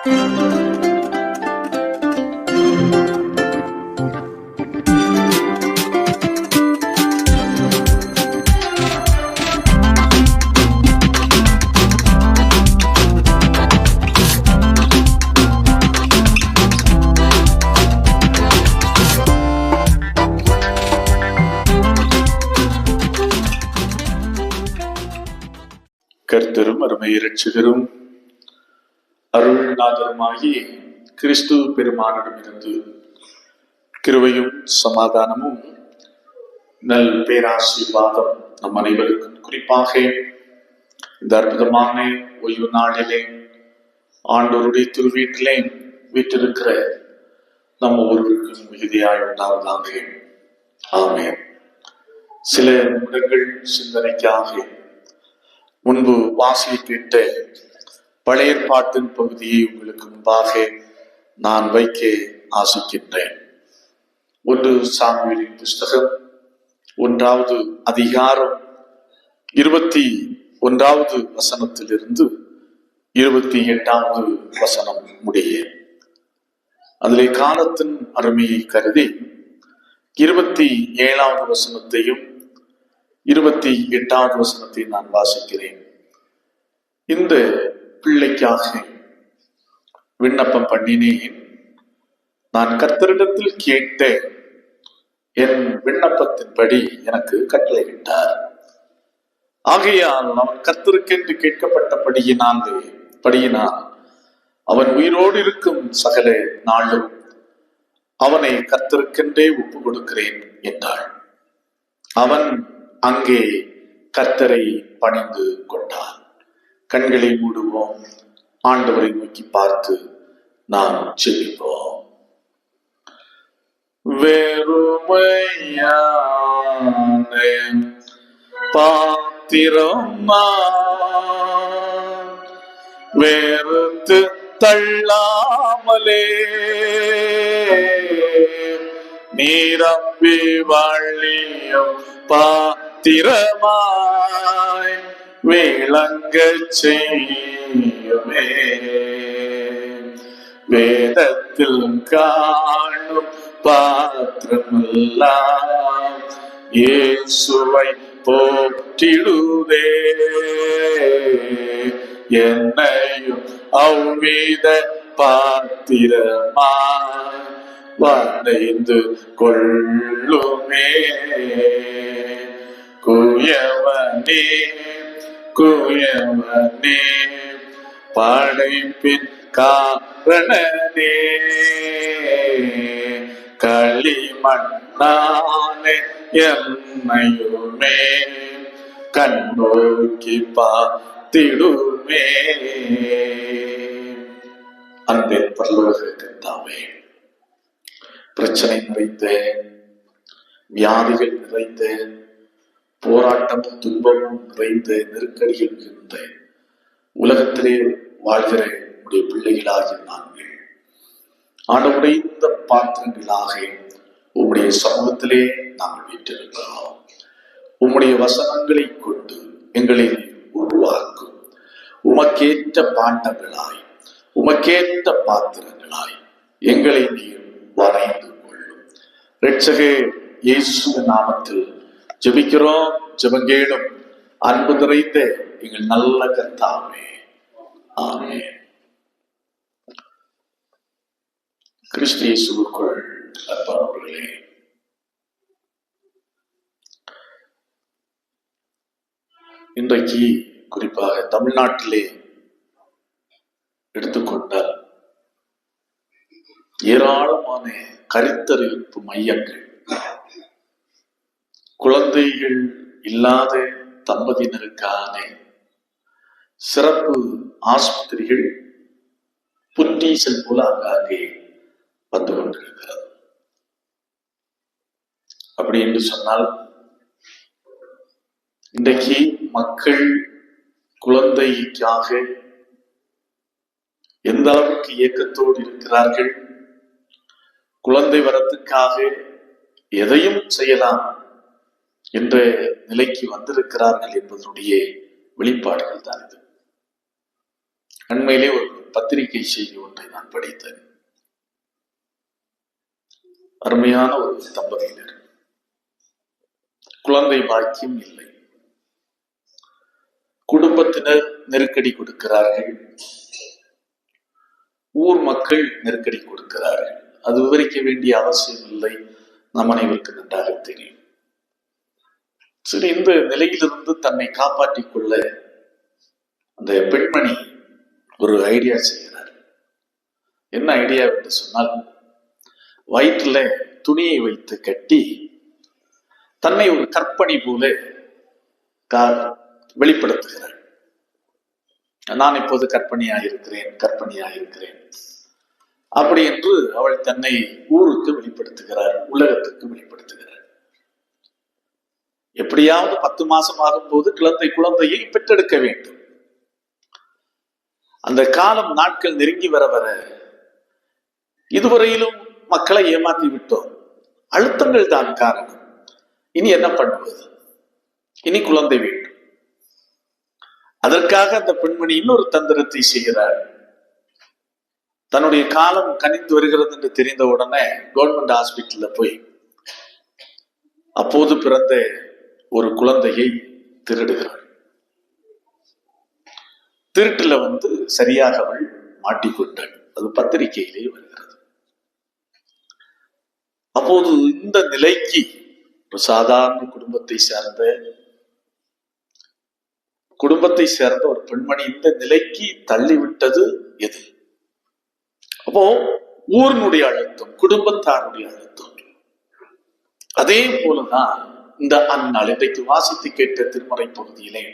கர்த்தரும் அருமை இரட்சகரும் அருள்நாதருமாகி கிறிஸ்து பெருமானிடமிருந்து கிருவையும் சமாதானமும் நல் பேராசீர்வாதம் நம் அனைவருக்கும். குறிப்பாக இந்த அற்புதமான ஓய்வு நாளிலே ஆண்டோருடைய திருவீட்டிலே வீட்டிருக்கிற நம் ஒவ்வொருவருக்கும் மிகுதியாய் உண்டாவதாக. ஆமே சில நிமிடங்கள் சிந்தனைக்காக முன்பு வாசி கேட்ட பழைய பாட்டின் பகுதியை உங்களுக்கு முன்பாக நான் வைக்க ஆசிக்கின்றேன். ஒன்று சாமியின் புஸ்தகம் ஒன்றாவது அதிகாரம் இருபத்தி ஒன்றாவது வசனத்திலிருந்து இருபத்தி எட்டாவது வசனம் முடிய. அதிலே காலத்தின் அருமையை கருதி இருபத்தி ஏழாவது வசனத்தையும் இருபத்தி எட்டாவது வசனத்தையும் நான் வாசிக்கிறேன். இந்த பிள்ளைக்காக விண்ணப்பம் பண்ணினேன். நான் கர்த்தரிடத்தில் கேட்ட என் விண்ணப்பத்தின்படி எனக்கு கட்டளையிட்டார் ஆகையால் அவன் கர்த்தருக்கென்று கேட்கப்பட்டபடியினாலே படியினால் அவன் உயிரோடு இருக்கும் சகல நாளும் அவனை கர்த்தருக்கென்றே ஒப்பு கொடுக்கிறேன் என்றாள். அவன் அங்கே கர்த்தரை பணிந்து கொண்டான். கண்களை மூடுவோம். ஆண்டவரை நோக்கி பார்த்து நாம் செல்லிப்போம் வெறுமையான பாத்திரம் வேறு வெறுத்து தள்ளாமலே நீரம்பி வள்ளியும் பாத்திரமாய் விளங்க செய்யுமே. வேதத்தில் காணும் பாத்திரமெல்லாம் இயேசுவை போற்றிடுதே என்னையும் அவ்வித பாத்திரமா வளைந்து கொள்ளுமே. குயவனே. குயவனே படைப்பின் காரணனே. களிமண்ணானே என்னையுமே கண்ணோக்கி பார்த்திடுமே. அன்பின் பரலோக கத்தாவே பிரச்சனை நிறைந்த வியாதிகள் நிறைந்த போராட்டமும் துன்பமும் நிறைந்த நெருக்கடியில் இருந்த உலகத்திலே வாழ்கிற உடைய பிள்ளைகளாகிய நாங்கள். ஆண்டவுடைய இந்த பாத்திரங்களாக உம்முடைய சமூகத்திலே நாங்கள் வீட்டிருக்கிறோம் உம்முடைய வசனங்களை கொண்டு எங்களை உருவாக்கும். உமக்கேற்ற பாண்டங்களாய் உமக்கேற்ற பாத்திரங்களாய் எங்களை நீர் வரைந்து கொள்ளும். ரட்சகே இயேசு நாமத்தில் ஜெபிக்கிறோம் ஜெபங்கேளும் அன்பு நிறைந்த எங்கள் நல்ல கர்த்தாவே. ஆமே கிறிஸ்து இயேசுவுக்குள் அன்பானவர்களே இன்றைக்கு குறிப்பாக தமிழ்நாட்டிலே எடுத்துக்கொண்டால் ஏராளமான கருத்தறிவிப்பு மையங்கள் குழந்தைகள் இல்லாத தம்பதியினருக்கான சிறப்பு ஆஸ்பத்திரிகள் புற்றீசல் போல அங்காங்கே வந்து கொண்டிருக்கிறது. அப்படி என்று சொன்னால் இன்றைக்கு மக்கள் குழந்தைக்காக எந்த அளவுக்கு இயக்கத்தோடு இருக்கிறார்கள்? குழந்தை வரத்துக்காக எதையும் செய்யலாம். என்ற நிலைக்கு வந்திருக்கிறார்கள் என்பதனுடைய வெளிப்பாடுகள் தான் இது. அண்மையிலே ஒரு பத்திரிகை செய்தி ஒன்றை நான் படித்தேன். அருமையான ஒரு தம்பதியினர். குழந்தை பாக்கியம் இல்லை. குடும்பத்தினர் நெருக்கடி கொடுக்கிறார்கள். ஊர் மக்கள் நெருக்கடி கொடுக்கிறார்கள். அது விவரிக்க வேண்டிய அவசியம் இல்லை. நம் அனைவருக்கு நன்றாக தெரியும். சரி இந்த நிலையிலிருந்து தன்னை காப்பாற்றிக் கொள்ள அந்த பெண்மணி ஒரு ஐடியா செய்கிறார். என்ன ஐடியா என்று சொன்னால் வயிற்றுல துணியை வைத்து கட்டி தன்னை ஒரு கற்பனை போல கா- வெளிப்படுத்துகிறார். நான் இப்போது கற்பனையாக இருக்கிறேன் கற்பனையாக இருக்கிறேன் அப்படி என்று அவள் தன்னை ஊருக்கு வெளிப்படுத்துகிறார் உலகத்துக்கு வெளிப்படுத்துகிறார். எப்படியாவது பத்து மாசம் ஆகும்போது குழந்தை குழந்தையை பெற்றெடுக்க வேண்டும். அந்த காலம் நாட்கள் நெருங்கி வர வர இதுவரையிலும் மக்களை ஏமாத்தி விட்டோம். அழுத்தங்கள் தான் காரணம். இனி என்ன பண்ணுவது? இனி குழந்தை வேண்டும். அதற்காக அந்த பெண்மணி இன்னொரு தந்திரத்தை செய்கிறார் தன்னுடைய காலம் கனிந்து வருகிறது என்று தெரிந்த உடனே கவர்மெண்ட் ஹாஸ்பிட்டல்ல போய் அப்போது பிறந்த ஒரு குழந்தையை திருடுகிறாள். திருட்டுல வந்து சரியாக அவள் மாட்டிக்கொண்டாள். அது பத்திரிகையிலே வருகிறது. அப்போது இந்த நிலைக்கு ஒரு சாதாரண குடும்பத்தை சேர்ந்த குடும்பத்தை சேர்ந்த ஒரு பெண்மணி இந்த நிலைக்கு தள்ளிவிட்டது எது? அப்போ ஊரினுடைய அழுத்தம் குடும்பத்தாருடைய அழுத்தம். அதே போலதான் இந்த அந்நாள் இன்றைக்கு வாசித்து கேட்ட திருமறை பகுதியிலே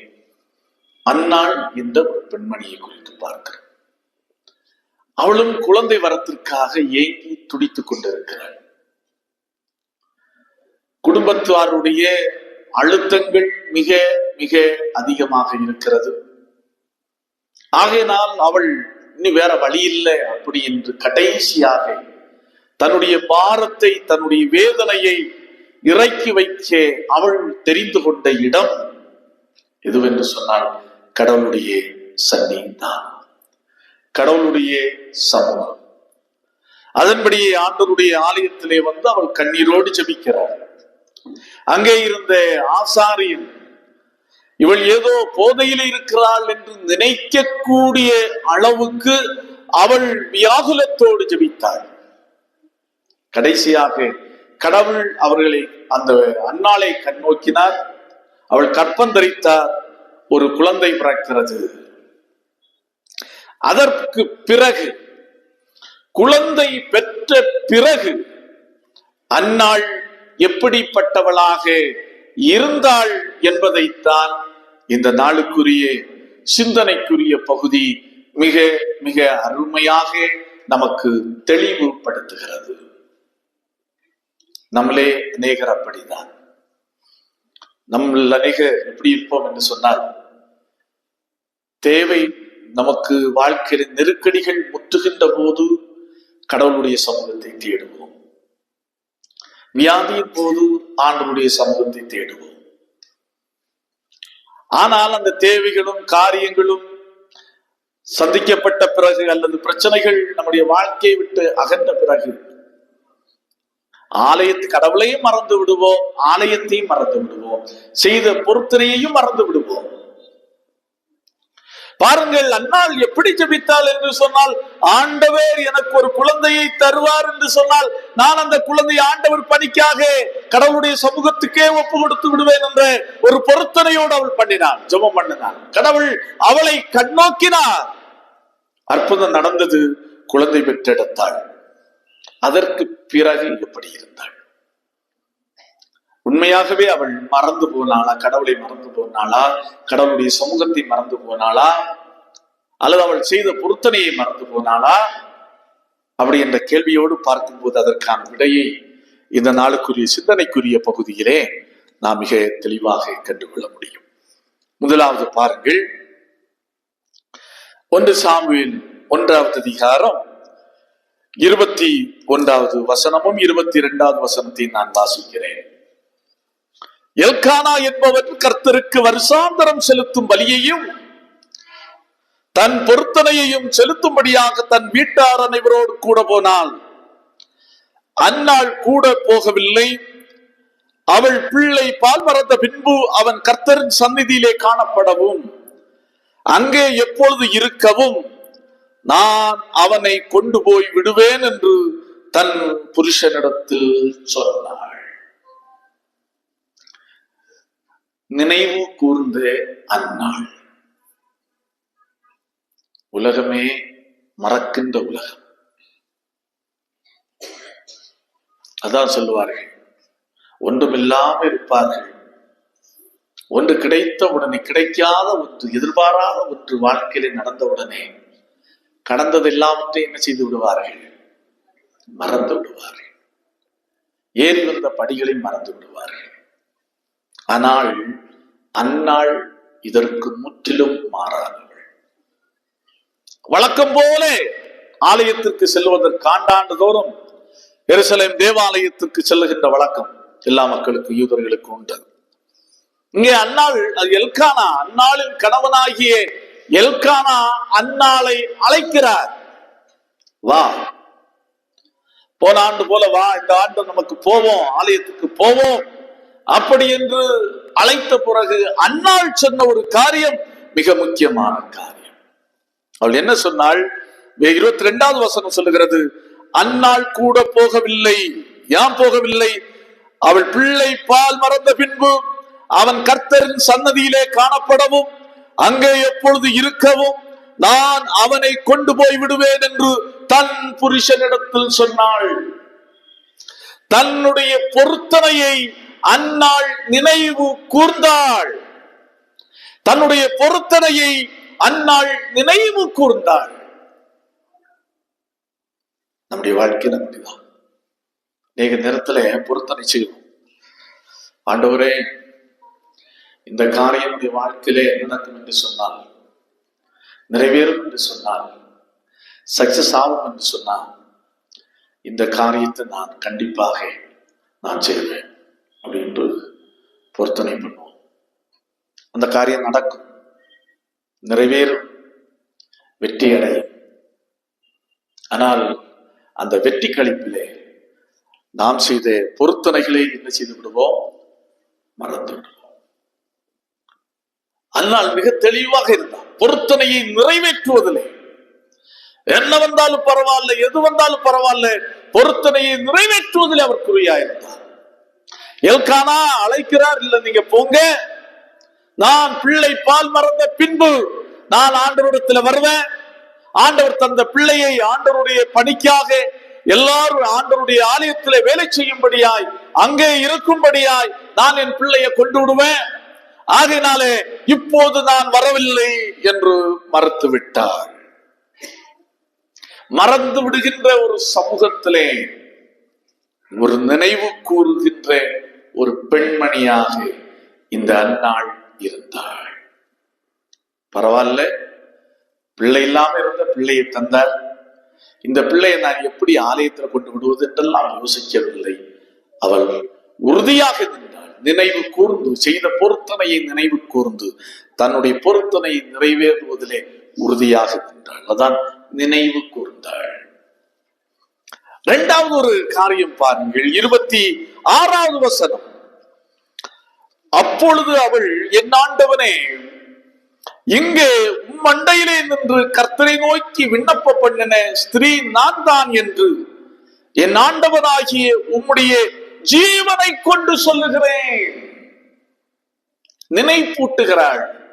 அந்நாள் இந்த ஒரு பெண்மணியை குறித்து பார்க்கிறோம். அவளும் குழந்தை வரத்திற்காக ஏங்கி துடித்துக் கொண்டிருக்கிறாள். குடும்பத்தாருடைய அழுத்தங்கள் மிக மிக அதிகமாக இருக்கிறது. ஆகையினால் அவள் இன்னும் வேற வழி இல்லை அப்படி என்று கடைசியாக தன்னுடைய பாரத்தை தன்னுடைய வேதனையை இறக்கி வைக்க அவள் தெரிந்து கொண்ட இடம் எதுவென்று சொன்னால் கடவுளுடைய சன்னிதான் கடவுளுடைய சமூகம். அதன்படியே ஆண்டவருடைய ஆலயத்திலே வந்து அவள் கண்ணீரோடு ஜபிக்கிறார் அங்கே இருந்த ஆசாரியன் இவள் ஏதோ போதையில் இருக்கிறாள் என்று நினைக்கக்கூடிய அளவுக்கு அவள் வியாகுலத்தோடு ஜபித்தாள். கடைசியாக கடவுள் அவர்களை அந்த அன்னாளை கண்ணோக்கினார் அவள் கற்பந்தரித்தார் ஒரு குழந்தை பிறக்கிறது. அதற்கு பிறகு குழந்தை பெற்ற பிறகு அன்னாள் எப்படிப்பட்டவளாக இருந்தாள் என்பதைத்தான் இந்த நாளுக்குரிய சிந்தனைக்குரிய பகுதி மிக மிக அருமையாக நமக்கு தெளிவுபடுத்துகிறது. நம்மளே அநேகர் அப்படிதான். நம்ம அநேகர் எப்படி இருப்போம் என்று சொன்னால் தேவை நமக்கு வாழ்க்கையில் நெருக்கடிகள் முற்றுகின்ற போது கடவுளுடைய சமூகத்தை தேடுவோம். வியாதியின் போது ஆண்டவருடைய சமூகத்தை தேடுவோம். ஆனால் அந்த தேவைகளும் காரியங்களும் சந்திக்கப்பட்ட பிறகு அல்லது பிரச்சனைகள் நம்முடைய வாழ்க்கையை விட்டு அகன்ற பிறகு ஆலயத்து கடவுளையும் மறந்து விடுவோம் ஆலயத்தையும் மறந்து விடுவோம். செய்த பொருத்தனையையும் மறந்து விடுவோம். பாருங்கள் அன்னாள் எப்படி ஜெபித்தாள் என்று சொன்னால் ஆண்டவர் எனக்கு ஒரு குழந்தையை தருவார் என்று சொன்னால் நான் அந்த குழந்தையை ஆண்டவர் பணிக்காக கடவுளுடைய சமூகத்துக்கே ஒப்பு கொடுத்து விடுவேன் என்ற ஒரு பொருத்தனையோடு அவள் பண்ணினாள் ஜெபம் பண்ணினாள். கடவுள் அவளை கண்ணோக்கினார். அற்புதம் நடந்தது குழந்தை பெற்றெடுத்தாள். அதற்கு பிறகு எப்படி இருந்தாள். உண்மையாகவே அவள் மறந்து போனாளா? கடவுளை மறந்து போனாளா? கடவுளுடைய சமூகத்தை மறந்து போனாளா? அல்லது அவள் செய்த பொருத்தனையை மறந்து போனாளா? அப்படி என்ற கேள்வியோடு பார்க்கும்போது அதற்கான விடையை இந்த நாளுக்குரிய சிந்தனைக்குரிய பகுதியிலே நாம் மிக தெளிவாக கண்டுகொள்ள முடியும். முதலாவது பாருங்கள். ஒன்று சாமுவின் ஒன்றாவது அதிகாரம் இருபத்தி ஒன்றாவது வசனமும் இருபத்தி இரண்டாவது வசனத்தை நான் வாசிக்கிறேன். எல்கானா என்பவர் கர்த்தருக்கு வருஷாந்தரம் செலுத்தும் வழியையும் தன் பொருத்தனையையும் செலுத்தும்படியாக தன் வீட்டார் அனைவரோடு கூட போனால் அந்நாள் கூட போகவில்லை. அவள் பிள்ளை பால் மறந்த பின்பு அவன் கர்த்தரின் சந்நிதியிலே காணப்படவும் அங்கே எப்பொழுது இருக்கவும் நான் அவனை கொண்டு போய் விடுவேன் என்று தன் புருஷனிடத்தில் சொன்னாள். நினைவு கூர்ந்த அந்நாள் உலகமே மறக்கின்ற உலகம். அதான் சொல்லுவார்கள் ஒன்றுமில்லாம இருப்பார்கள். ஒன்று கிடைத்த உடனே கிடைக்காத ஒன்று எதிர்பாராத ஒன்று வாழ்க்கையில நடந்த உடனே கடந்தது எல்லாவற்றையும் என்ன செய்து விடுவார்கள்? மறந்து விடுவார்கள். ஏறி வந்த படிகளை மறந்து விடுவார்கள். ஆனால் அந்நாள் இதற்கு முற்றிலும் மாறாதவள். வழக்கம் போல ஆலயத்திற்கு செல்வதற்கு ஆண்டாண்டு தோறும் எருசலேம் தேவாலயத்திற்கு செல்லுகின்ற வழக்கம் எல்லா மக்களுக்கு யூதர்களுக்கு உண்டு. இங்கே அன்னாள் அது எல்கானா அன்னாளின் கணவனாகிய எல்கானா அன்னாளை அழைக்கிறார். வா. போன ஆண்டு போல வா இந்த ஆண்டு நமக்கு போவோம் ஆலயத்துக்கு போவோம். அப்படி என்று அழைத்த பிறகு அன்னாள் சொன்ன ஒரு காரியம் மிக முக்கியமான காரியம். அவள் என்ன சொன்னாள்? இருபத்தி ரெண்டாவது வசனம் சொல்லுகிறது அன்னாள் கூட போகவில்லை ஏன் போகவில்லை. அவள் பிள்ளை பால் மறந்த பின்பு அவன் கர்த்தரின் சன்னதியிலே காணப்படவும் அங்கே எப்பொழுது இருக்கவும் நான் அவனை கொண்டு போய் விடுவேன் என்று தன் புருஷனிடத்தில் சொன்னாள். தன்னுடைய பொருத்தனையை அந்நாள் நினைவு கூர்ந்தாள். தன்னுடைய பொருத்தனையை அந்நாள் நினைவு கூர்ந்தாள். நம்முடைய வாழ்க்கையில் அப்படிதான் நேக நேரத்துல பொருத்தனை செய்வோம் ஆண்டவரே இந்த காரியம் உடைய வாழ்க்கையிலே நடக்கும் என்று சொன்னால் நிறைவேறும் என்று சொன்னால் சக்சஸ் ஆகும் என்று சொன்னால் இந்த காரியத்தை நான் கண்டிப்பாக நான் செய்வேன் அப்படின்ட்டு பொருத்தனை பண்ணுவோம். அந்த காரியம் நடக்கும். நிறைவேறும். வெற்றி அடையும். ஆனால் அந்த வெற்றி கழிப்பிலே நாம் செய்த பொருத்தனைகளை என்ன செய்து விடுவோம்? மறந்து விடுவோம். அதனால் மிக தெளிவாக இருந்தார் பொருத்தனையை நிறைவேற்றுவதில்லை. என்ன வந்தாலும் பரவாயில்ல எது வந்தாலும் பரவாயில்ல. பொருத்தனையை நிறைவேற்றுவதில் அவர் குறியா இருந்தார் எல்கானா அழைக்கிறார் இல்ல நீங்க போங்க. நான் பிள்ளை பால் மறந்த பின்பு நான் ஆண்டவரிடத்துல வருவேன். ஆண்டவர் தந்த பிள்ளையை ஆண்டவருடைய பணிக்காக எல்லாரும் ஆண்டவருடைய ஆலயத்தில் வேலை செய்யும்படியாய் அங்கே இருக்கும்படியாய் நான் என் பிள்ளையை கொண்டு விடுவேன். ஆகையினாலே இப்போது நான் வரவில்லை என்று மறுத்து விட்டார் மறந்து விடுகின்ற ஒரு சமூகத்திலே ஒரு நினைவு கூறுகின்ற ஒரு பெண்மணியாக இந்த அந்நாள் இருந்தாள். பரவாயில்ல பிள்ளை இல்லாம இருந்த பிள்ளையை தந்தார். இந்த பிள்ளையை நான் எப்படி ஆலயத்தில் கொண்டு விடுவது என்றெல்லாம் யோசிக்கவில்லை. அவள் உறுதியாக நினைவு கூர்ந்து செய்த பொருத்தனையை நினைவு கூர்ந்து தன்னுடைய பொருத்தனையை நிறைவேறுவதிலே உறுதியாக நின்றாள். அதான் நினைவு கூர்ந்தாள். இரண்டாவது ஒரு காரியம் பாருங்கள். இருபத்தி ஆறாவது வசனம். அப்பொழுது அவள் என் ஆண்டவனே இங்கே மண்டையிலே நின்று கர்த்தரை நோக்கி விண்ணப்ப பண்ணின ஸ்திரீ நான் தான் என்று. என் ஆண்டவனாகிய உம்முடைய ஜீவனை கொண்டு சொல்லுகிறேன். நினைப்பூட்டுகிறாள்.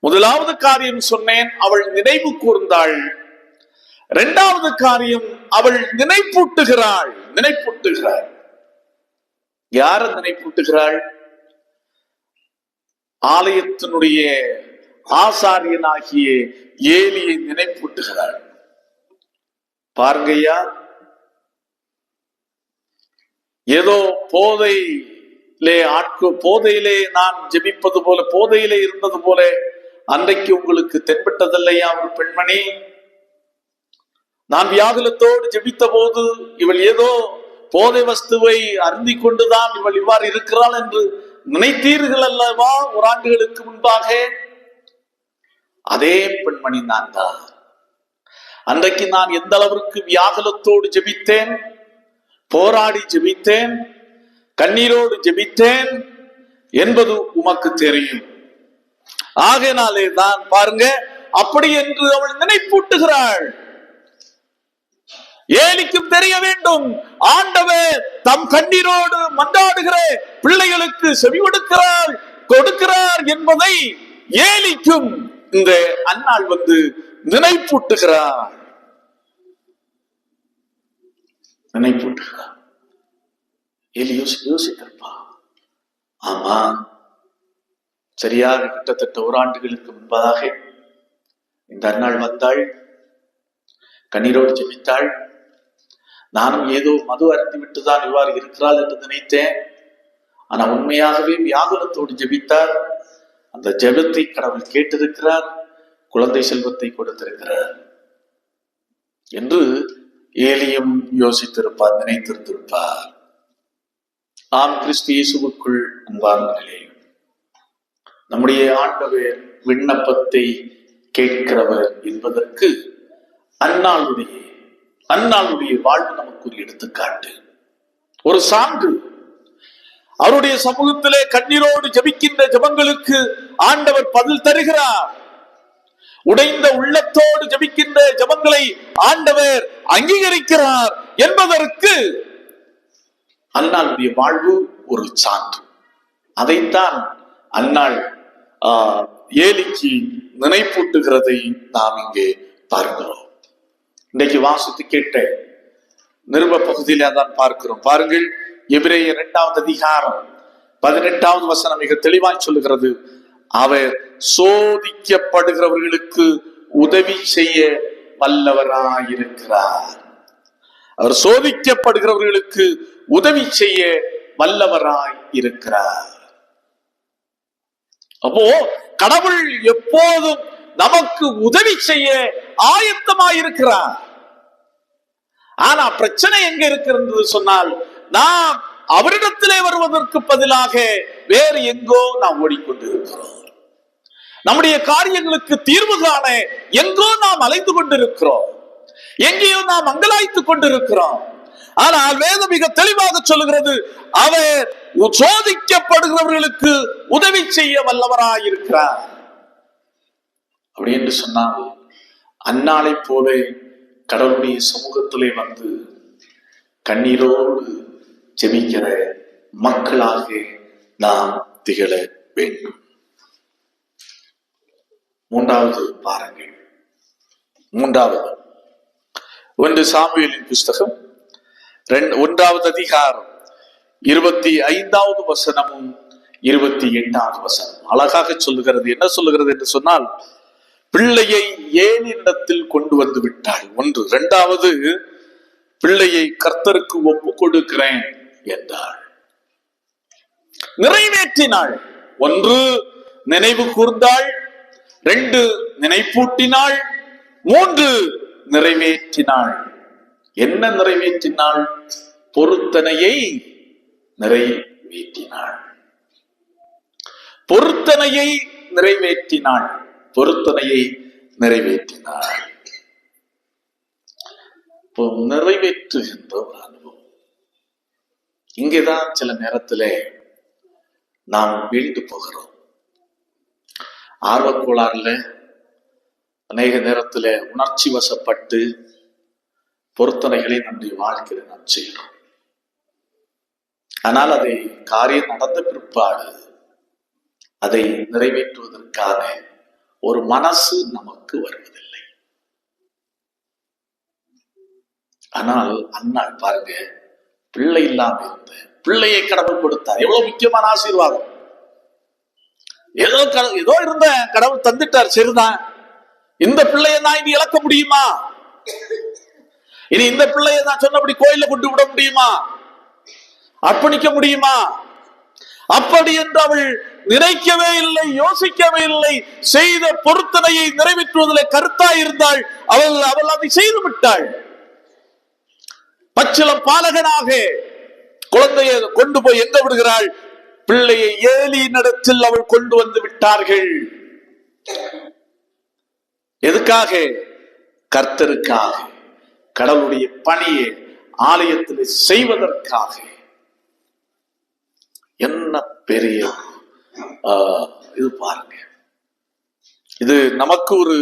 முதலாவது காரியம் சொன்னேன் அவள் நினைவு கூர்ந்தாள். இரண்டாவது காரியம் அவள் நினைப்பூட்டுகிறாள். நினைப்பூட்டுகிறாள். யார நினைப்பூட்டுகிறாள்? ஆலயத்தினுடைய ஆசாரியனாகிய ஏலியை நினைப்பூட்டுகிறாள். பாருங்கய்யா ஏதோ போதையிலே ஆட்கு போதையிலே நான் ஜெபிப்பது போல போதையிலே இருந்தது போல அன்றைக்கு உங்களுக்கு தென்பட்டதில்லையா ஒரு பெண்மணி? நான் வியாகுலத்தோடு ஜெபித்த போது இவள் ஏதோ போதை வஸ்துவை அருந்தி கொண்டுதான் இவள் இவ்வாறு இருக்கிறாள் என்று நினைத்தீர்கள் அல்லவா ஒரு ஆண்டுகளுக்கு முன்பாக? அதே பெண்மணி நான் தான் அன்றைக்கு நான் எந்த அளவிற்கு வியாகுலத்தோடு ஜெபித்தேன் போராடி ஜெபித்தேன் கண்ணீரோடு ஜெபித்தேன் என்பது உமக்கு தெரியும். ஆகையினாலே தான் பாருங்க அப்படி என்று அவள் நினைப்பூட்டுகிறாள். ஏலிக்கும் தெரிய வேண்டும் ஆண்டவர் தம் கண்ணீரோடு மன்றாடுகிற பிள்ளைகளுக்கு செவி கொடுக்கிறாள் கொடுக்கிறார் என்பதை ஏலிக்கும் இந்த அன்னாள் வந்து நினைப்பூட்டுகிறாள் நினைப்பூட்டுகிறாள் ஏலி யோசி யோசித்திருப்பா? ஆமா. சரியாக கிட்டத்தட்ட ஓராண்டுகளுக்கு முன்பதாக இந்த அன்னாள் வந்தாள். கண்ணீரோடு ஜெபித்தாள். நானும் ஏதோ மது அருந்தி விட்டுதான் இவ்வாறு இருக்கிறாள் என்று நினைத்தேன். ஆனா உண்மையாகவே வியாகுலத்தோடு ஜெபித்தார். அந்த ஜெபத்தை கடவுள் கேட்டிருக்கிறார். குழந்தை செல்வத்தை கொடுத்திருக்கிறார். என்று ஏலியும் யோசித்திருப்பார் நினைத்திருந்திருப்பார். ஆம் கிறிஸ்து இயேசுக்குள் அன்பார்ந்தே நம்முடைய ஆண்டவர் விண்ணப்பத்தை கேட்கிறவர் என்பதற்கு அன்னாளுடைய அன்னாளுடைய வாழ்வு நமக்கு ஒரு எடுத்துக்காட்டு. ஒரு சான்று அவருடைய சமூகத்திலே கண்ணீரோடு ஜபிக்கின்ற ஜபங்களுக்கு ஆண்டவர் பதில் தருகிறார். உடைந்த உள்ளத்தோடு ஜபிக்கின்ற ஜபங்களை ஆண்டவர் அங்கீகரிக்கிறார் என்பதற்கு அன்னாளுடைய வாழ்வு ஒரு சான்று. அதைத்தான் அன்னாள் ஆஹ், ஏலிக்கு நினைப்பூட்டுகிறதை நாம் இங்கே பார்க்கிறோம். இன்னைக்கு வாசித்து கேட்ட நிருப பகுதியில தான் பார்க்கிறோம். பாருங்கள் எபிரேய இரண்டாவது அதிகாரம் பதினெட்டாவது வசனம் மிக தெளிவாய் சொல்லுகிறது. அவர் சோதிக்கப்படுகிறவர்களுக்கு உதவி செய்ய வல்லவராயிருக்கிறார். அவர் சோதிக்கப்படுகிறவர்களுக்கு உதவி செய்ய வல்லவராய் இருக்கிறார் அப்போ கடவுள் எப்போதும் நமக்கு உதவி செய்ய ஆயத்தமாயிருக்கிறார். ஆனா பிரச்சனை எங்க இருக்கிறது சொன்னால் நாம் அவரிடத்திலே வருவதற்கு பதிலாக வேறு எங்கோ நாம் ஓடிக்கொண்டிருக்கிறோம். நம்முடைய காரியங்களுக்கு தீர்வு காண எங்கோ நாம் அலைந்து கொண்டிருக்கிறோம். எங்கேயோ நாம் அங்கலாய்த்துக் கொண்டிருக்கிறோம். ஆனால் வேதம் மிக தெளிவாக சொல்லுகிறது அவர் சோதிக்கப்படுகிறவர்களுக்கு உதவி செய்ய வல்லவராயிருக்கிறார். அப்படி என்று சொன்னால் அன்னாளை போல கடவுளுடைய சமூகத்திலே வந்து கண்ணீரோடு ஜெபிக்கிற மக்களாக நாம் திகழ வேண்டும். மூன்றாவது பாருங்கள் மூன்றாவது. ஒன்று சாமியலின் புஸ்தகம். ஒன்றாவது அதிகாரம். இருபத்தி ஐந்தாவது வசனமும் இருபத்தி எட்டாவது வசனம் அழகாக சொல்லுகிறது. என்ன சொல்லுகிறது என்று சொன்னால் பிள்ளையை ஏனிடத்தில் கொண்டு வந்து விட்டாள் ஒன்று. இரண்டாவது பிள்ளையை கர்த்தருக்கு ஒப்பு கொடுக்கிறேன் என்றாள். நிறைவேற்றினாள். ஒன்று நினைவு கூர்ந்தாள். ரெண்டு நினைப்பூட்டினாள் மூன்று நிறைவேற்றினாள். என்ன நிறைவேற்றினாள்? பொருத்தனையை நிறைவேற்றினாள். பொருத்தனையை நிறைவேற்றினாள். பொருத்தனையை நிறைவேற்றினாள். இப்போ நிறைவேற்றுகின்ற ஒரு அனுபவம். இங்கேதான் சில நேரத்திலே நாம் வீழ்ந்து போகிறோம். ஆர்வக்கோளாறுல அநேக நேரத்துல உணர்ச்சி வசப்பட்டு பொருத்தனைகளை நம்முடைய வாழ்க்கையில நாம் செய்கிறோம் ஆனால் அதை காரியம் நடந்த பிற்பாடு அதை நிறைவேற்றுவதற்கான ஒரு மனசு நமக்கு வருவதில்லை. ஆனால் அண்ணா பாருங்க பிள்ளை இல்லாம இருந்த பிள்ளையை கடவுள் கொடுத்தார். எவ்வளவு முக்கியமான ஆசீர்வாதம். ஏதோ ஏதோ இருந்த கடவுள் தந்துட்டார் சரிதான். இந்த பிள்ளைய நான் இனி இழக்க முடியுமா? இனி இந்த பிள்ளையை நான் சொன்னபடி கோயில கொண்டு விட முடியுமா? அர்ப்பணிக்க முடியுமா? அப்படி என்று அவள் நினைக்கவே இல்லை யோசிக்கவே இல்லை. செய்த பொருத்தனையை நிறைவேற்றுவதில் கருத்தாய் இருந்தாள். அவள் அவள் அதை செய்து விட்டாள். பச்சிலம் பாலகனாக குழந்தையை கொண்டு போய் எங்க விடுகிறாள்? பிள்ளையை ஏலி நடத்தில் அவள் கொண்டு வந்து விட்டார்கள். எதுக்காக? கர்த்தருக்காக கடவுளுடைய பணியை ஆலயத்தில் செய்வதற்காக. என்ன பெரிய இது பாருங்க. இது நமக்கு ஒரு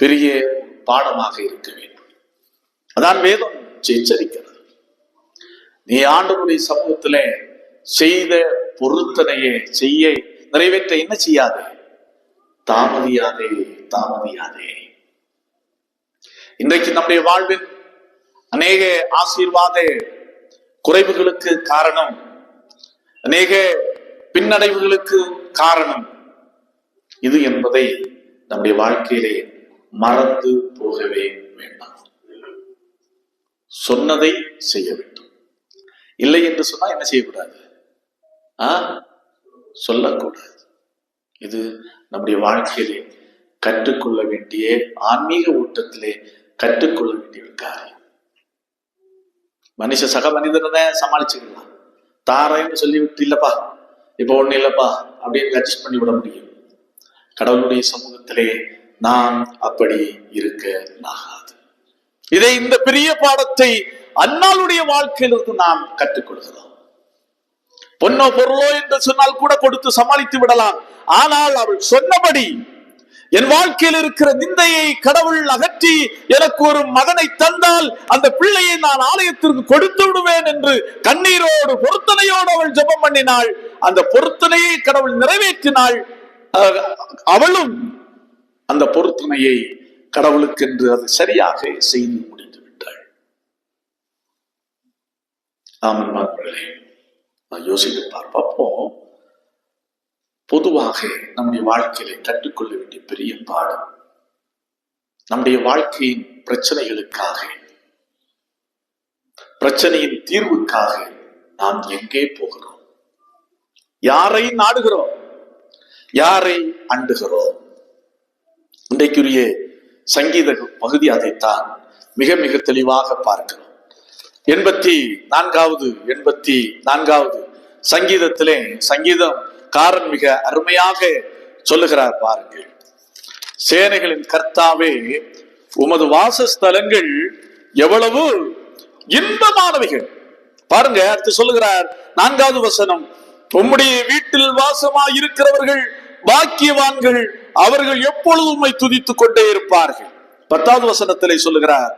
பெரிய பாடமாக இருக்க வேண்டும். அதான் வேதம் எச்சரிக்கிறது. நீ ஆண்டவருடைய சமூகத்திலே செய்த பொருத்தனையை செய்ய நிறைவேற்ற என்ன செய்யாதே? தாமதியாதே தாமதியாதே. இன்றைக்கு நம்முடைய வாழ்வின் அநேக ஆசீர்வாத குறைவுகளுக்கு காரணம் அநேக பின்னடைவுகளுக்கு காரணம் இது என்பதை நம்முடைய வாழ்க்கையிலே மறந்து போகவே வேண்டாம். சொன்னதை செய்ய வேண்டும். இல்லை என்று சொன்னா என்ன செய்யக்கூடாது? ஆ? சொல்லக்கூடாது. இது நம்முடைய வாழ்க்கையிலே கற்றுக்கொள்ள வேண்டிய ஆன்மீக ஊட்டத்திலே கற்றுக்கொள்ள வேண்டிய ஒரு காரியம். மனுஷ சக மனிதனை சமாளிச்சுக்கலாம். தாரேன்னு சொல்லிவிட்டு இல்லப்பா இப்போ ஒண்ணு இல்லப்பா அப்படின்னு அட்ஜஸ்ட் பண்ணி விட முடியும். கடவுளுடைய சமூகத்திலே நாம் அப்படி இருக்க ஆகாது இதை இந்த பெரிய பாடத்தை அன்னாளுடைய வாழ்க்கையிலிருந்து நாம் கற்றுக்கொள்கிறோம். பொன்னோ பொருளோ என்று சொன்னால் கூட கொடுத்து சமாளித்து விடலாம். ஆனால் அவள் சொன்னபடி என் வாழ்க்கையில் இருக்கிற நிந்தையை கடவுள் அகற்றி எனக்கு ஒரு மகனை தந்தால் அந்த பிள்ளையை நான் ஆலயத்திற்கு கொடுத்து விடுவேன் என்று கண்ணீரோடு பொருத்தனையோடு அவள் ஜெபம் பண்ணினாள். அந்த பொருத்தனையை கடவுள் நிறைவேற்றினாள். அஹ், அவளும் அந்த பொருத்தனையை கடவுளுக்கென்று அது சரியாக செய்து முடித்து விட்டாள். ஆமன் மகளே நான் யோசித்து பார்ப்போம். பொதுவாக நம்முடைய வாழ்க்கையில கற்றுக்கொள்ள வேண்டிய பெரிய பாடம். நம்முடைய வாழ்க்கையின் பிரச்சனைகளுக்காக பிரச்சனையின் தீர்வுக்காக நாம் எங்கே போகிறோம்? யாரை நாடுகிறோம்? யாரை அண்டுகிறோம்? இன்றைக்குரிய சங்கீத பகுதி அதைத்தான் மிக மிக தெளிவாக பார்க்கிறோம். எண்பத்தி நான்காவது எண்பத்தி நான்காவது சங்கீதத்திலே சங்கீதம் காரன் மிக அருமையாக சொல்லுகிறார் பாருங்கள். சேனைகளின் கர்த்தாவே உமது வாசஸ்தலங்கள் எவ்வளவு இன்பமானவைகள். பாருங்க அடுத்து சொல்லுகிறார் நான்காவது வசனம் உம்முடைய வீட்டில் வாசமாய் இருக்கிறவர்கள் பாக்கியவான்கள் அவர்கள் எப்பொழுது உண்மை துதித்துக் கொண்டே இருப்பார்கள். பத்தாவது வசனத்திலே சொல்லுகிறார்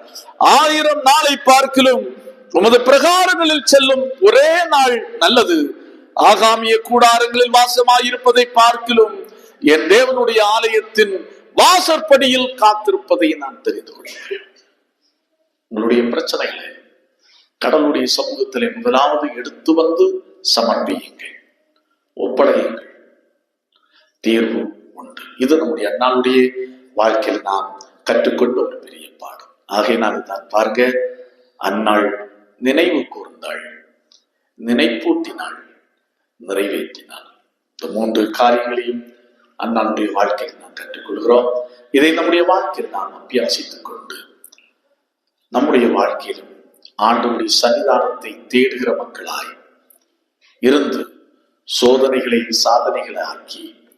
ஆயிரம் நாளை பார்க்கிலும் உமது பிரகாரங்களில் செல்லும் ஒரே நாள் நல்லது. ஆகாமிய கூடாரங்களில் வாசமாயிருப்பதை பார்க்கிலும் என் தேவனுடைய ஆலயத்தின் வாசற்படியில் காத்திருப்பதை நான் தெரிந்து கொள்கிறேன் உங்களுடைய பிரச்சனைகளை கடவுளுடைய சமூகத்திலே முதலாவது எடுத்து வந்து சமர்ப்பியுங்கள். ஒப்படையுங்கள். தீர்வு உண்டு. இது நம்முடைய அண்ணாளுடைய வாழ்க்கையில் நாம் கற்றுக்கொண்ட ஒரு பெரிய பாடம். ஆகையினால் தான் பாருங்க அந்நாள் நினைவு கூர்ந்தாள். நினைப்பூட்டினாள். நிறைவேற்றினாள். இந்த மூன்று காரியங்களையும் அண்ணனுடைய வாழ்க்கையில் நாம் கற்றுக்கொள்கிறோம். இதை நம்முடைய வாழ்க்கையில் நாம் அபியாசித்துக் கொண்டு நம்முடைய வாழ்க்கையிலும் ஆண்டவருடைய சன்னிதானத்தை தேடுகிற மக்களாய் இருந்து சோதனைகளை சாதனைகளை ஆக்கி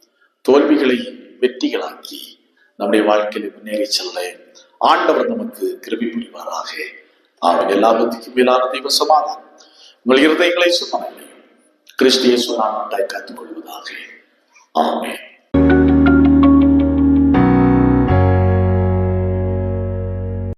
தோல்விகளை வெற்றிகளாக்கி நம்முடைய வாழ்க்கையில் முன்னேறி செல்ல ஆண்டவர் நமக்கு கிருபி புரிவாராக. அவர் எல்லாவற்றுக்கும் மேலான தெய்வ சமாதானம். உங்கள் இருதயங்களை சுமனையும் கிறிஸ்திய சுனாமட்டாய் காத்துக் கொள்வதாக ஆமே